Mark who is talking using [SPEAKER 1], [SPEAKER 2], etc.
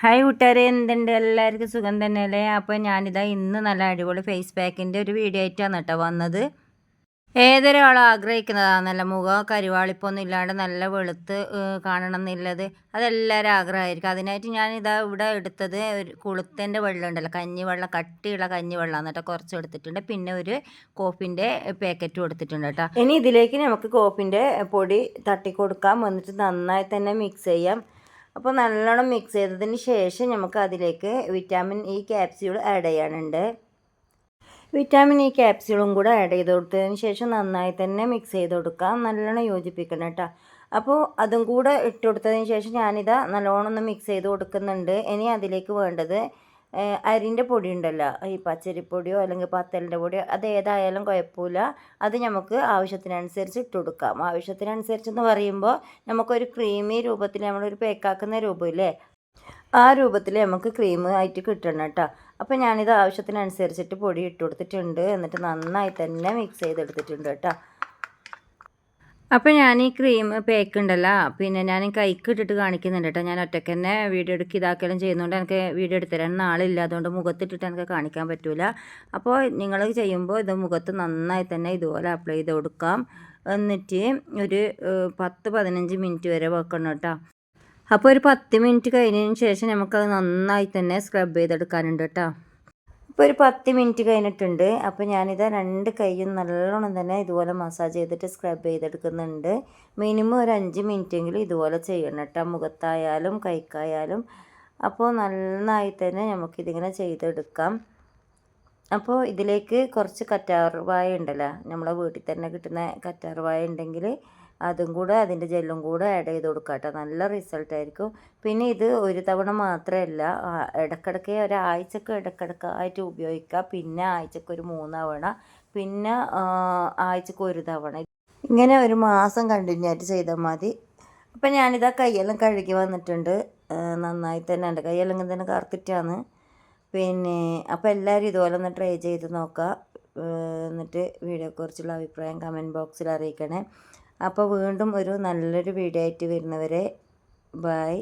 [SPEAKER 1] Hi കൂട്ടുകാരെ എന്തുണ്ട്? എല്ലാവർക്കും സുഖം തന്നെയല്ലേ? അപ്പോൾ ഞാനിതാ ഇന്ന് നല്ല അടിപൊളി ഫേസ് പാക്കിന്റെ ഒരു വീഡിയോ ആയിട്ടാണ് കേട്ടോ വന്നത്. ഏതൊരാളും ആഗ്രഹിക്കുന്നതാണ് നല്ല മുഖം കരിവാളിപ്പൊന്നും ഇല്ലാണ്ട് നല്ല വെളുത്ത് കാണണം എന്നുള്ളത്. അതെല്ലാവരും ആഗ്രഹമായിരിക്കും. അതിനായിട്ട് ഞാനിതാ ഇവിടെ എടുത്തത് ഒരു കുളുത്തന്റെ വെള്ളം ഉണ്ടല്ലോ കഞ്ഞിവെള്ളം കട്ടിയുള്ള കഞ്ഞിവെള്ളം കേട്ടോ കുറച്ച് എടുത്തിട്ടുണ്ട്. പിന്നെ ഒരു കോഫിന്റെ പാക്കറ്റും എടുത്തിട്ടുണ്ട് കേട്ടോ. ഇനി ഇതിലേക്ക് നമുക്ക് കോഫിന്റെ പൊടി തട്ടി കൊടുക്കാം എന്നിട്ട് നന്നായി തന്നെ മിക്സ് ചെയ്യാം. അപ്പോൾ നല്ലോണം മിക്സ് ചെയ്തതിന് ശേഷം നമുക്ക് അതിലേക്ക് വിറ്റാമിൻ ഇ ക്യാപ്സ്യൂൾ ആഡ് ചെയ്യാനുണ്ട്. വിറ്റാമിൻ ഇ ക്യാപ്സ്യൂളും കൂടെ ആഡ് ചെയ്ത് കൊടുത്തതിന് ശേഷം നന്നായി തന്നെ മിക്സ് ചെയ്ത് കൊടുക്കാം. നല്ലോണം യോജിപ്പിക്കണം കേട്ടോ അപ്പോൾ അതും കൂടെ ഇട്ട് കൊടുത്തതിന് ശേഷം ഞാനിതാ നല്ലോണം ഒന്ന് മിക്സ് ചെയ്ത് കൊടുക്കുന്നുണ്ട്. ഇനി അതിലേക്ക് വേണ്ടത് അരിന്റെ പൊടി ഉണ്ടല്ലോ ഈ പച്ചരിപ്പൊടിയോ അല്ലെങ്കിൽ പത്തലിന്റെ പൊടിയോ അത് ഏതായാലും കുഴപ്പമില്ല. അത് നമുക്ക് ആവശ്യത്തിനനുസരിച്ച് ഇട്ട് കൊടുക്കാം. ആവശ്യത്തിനനുസരിച്ച് പറയുമ്പോൾ നമുക്കൊരു ക്രീമി രൂപത്തിൽ നമ്മളൊരു പേക്കാക്കുന്ന രൂപമില്ലേ? ആ രൂപത്തിൽ നമുക്ക് ക്രീം ആയിട്ട് കിട്ടണം കേട്ടോ. അപ്പോൾ ഞാനിത് ആവശ്യത്തിനനുസരിച്ചിട്ട് പൊടി ഇട്ട് കൊടുത്തിട്ടുണ്ട്. എന്നിട്ട് നന്നായി തന്നെ മിക്സ് ചെയ്തെടുത്തിട്ടുണ്ട് കേട്ടോ. അപ്പോൾ ഞാൻ ഈ ക്രീം പേക്ക് ഉണ്ടല്ലോ പിന്നെ ഞാൻ കൈക്ക് ഇട്ടിട്ട് കാണിക്കുന്നുണ്ട് കേട്ടോ ഞാൻ ഒറ്റയ്ക്ക് തന്നെ വീഡിയോ എടുക്കുക ഇതാക്കലും ചെയ്യുന്നതുകൊണ്ട് എനിക്ക് വീഡിയോ എടുത്തു തരാൻ നാളില്ല. അതുകൊണ്ട് മുഖത്തിട്ടിട്ട് എനിക്ക് കാണിക്കാൻ പറ്റില്ല അപ്പോൾ നിങ്ങൾ ചെയ്യുമ്പോൾ ഇത് മുഖത്ത് നന്നായി തന്നെ ഇതുപോലെ അപ്ലൈ ചെയ്ത് കൊടുക്കാം. എന്നിട്ട് ഒരു പത്ത് പതിനഞ്ച് മിനിറ്റ് വരെ വെക്കണം കേട്ടോ അപ്പോൾ ഒരു പത്ത് മിനിറ്റ് കഴിഞ്ഞതിന് ശേഷം നമുക്കത് നന്നായി തന്നെ സ്ക്രബ് ചെയ്തെടുക്കാനുണ്ട് കേട്ടോ ഇപ്പോൾ ഒരു പത്ത് മിനിറ്റ് കഴിഞ്ഞിട്ടുണ്ട്. അപ്പോൾ ഞാനിത് രണ്ട് കൈയും നല്ലോണം തന്നെ ഇതുപോലെ മസാജ് ചെയ്തിട്ട് സ്ക്രബ് ചെയ്തെടുക്കുന്നുണ്ട്. മിനിമം ഒരു അഞ്ച് മിനിറ്റെങ്കിലും ഇതുപോലെ ചെയ്യണം കേട്ടോ. മുഖത്തായാലും കൈക്കായാലും. അപ്പോൾ നന്നായി തന്നെ നമുക്കിതിങ്ങനെ ചെയ്തെടുക്കാം. അപ്പോൾ ഇതിലേക്ക് കുറച്ച് കറ്റാർവായ ഉണ്ടല്ലോ. നമ്മളെ വീട്ടിൽ തന്നെ കിട്ടുന്ന കറ്റാർവായ ഉണ്ടെങ്കിൽ അതും കൂടെ അതിന്റെ ജെല്ലും കൂടെ ആഡ് ചെയ്ത് കൊടുക്കുക കേട്ടോ. നല്ല റിസൾട്ട് ആയിരിക്കും. പിന്നെ ഇത് ഒരു തവണ മാത്രമല്ല ഇടക്കിടക്ക് ഒരാഴ്ചക്ക് ഇടയ്ക്കിടയ്ക്കായിട്ട് ഉപയോഗിക്കുക. പിന്നെ ആഴ്ചക്ക് ഒരു മൂന്ന് തവണ പിന്നെ ആഴ്ചക്ക് ഒരു തവണ. ഇങ്ങനെ ഒരു മാസം കണ്ടിന്യൂ ആയിട്ട് ചെയ്താൽ മതി. അപ്പം ഞാനിതാ കയ്യെല്ലാം കഴുകി വന്നിട്ടുണ്ട്. നന്നായി തന്നെ എന്റെ കയ്യെല്ലാം ഇങ്ങനെ തന്നെ കറുത്തിട്ടാണ്. പിന്നെ അപ്പോൾ എല്ലാവരും ഇതുപോലെ ഒന്ന് ട്രൈ ചെയ്ത് നോക്കുക. എന്നിട്ട് വീഡിയോയെക്കുറിച്ചുള്ള അഭിപ്രായം കമന്റ് ബോക്സിൽ അറിയിക്കണേ. അപ്പോൾ വീണ്ടും ഒരു നല്ലൊരു വീഡിയോ ആയിട്ട് വരുന്നവരെ ബൈ.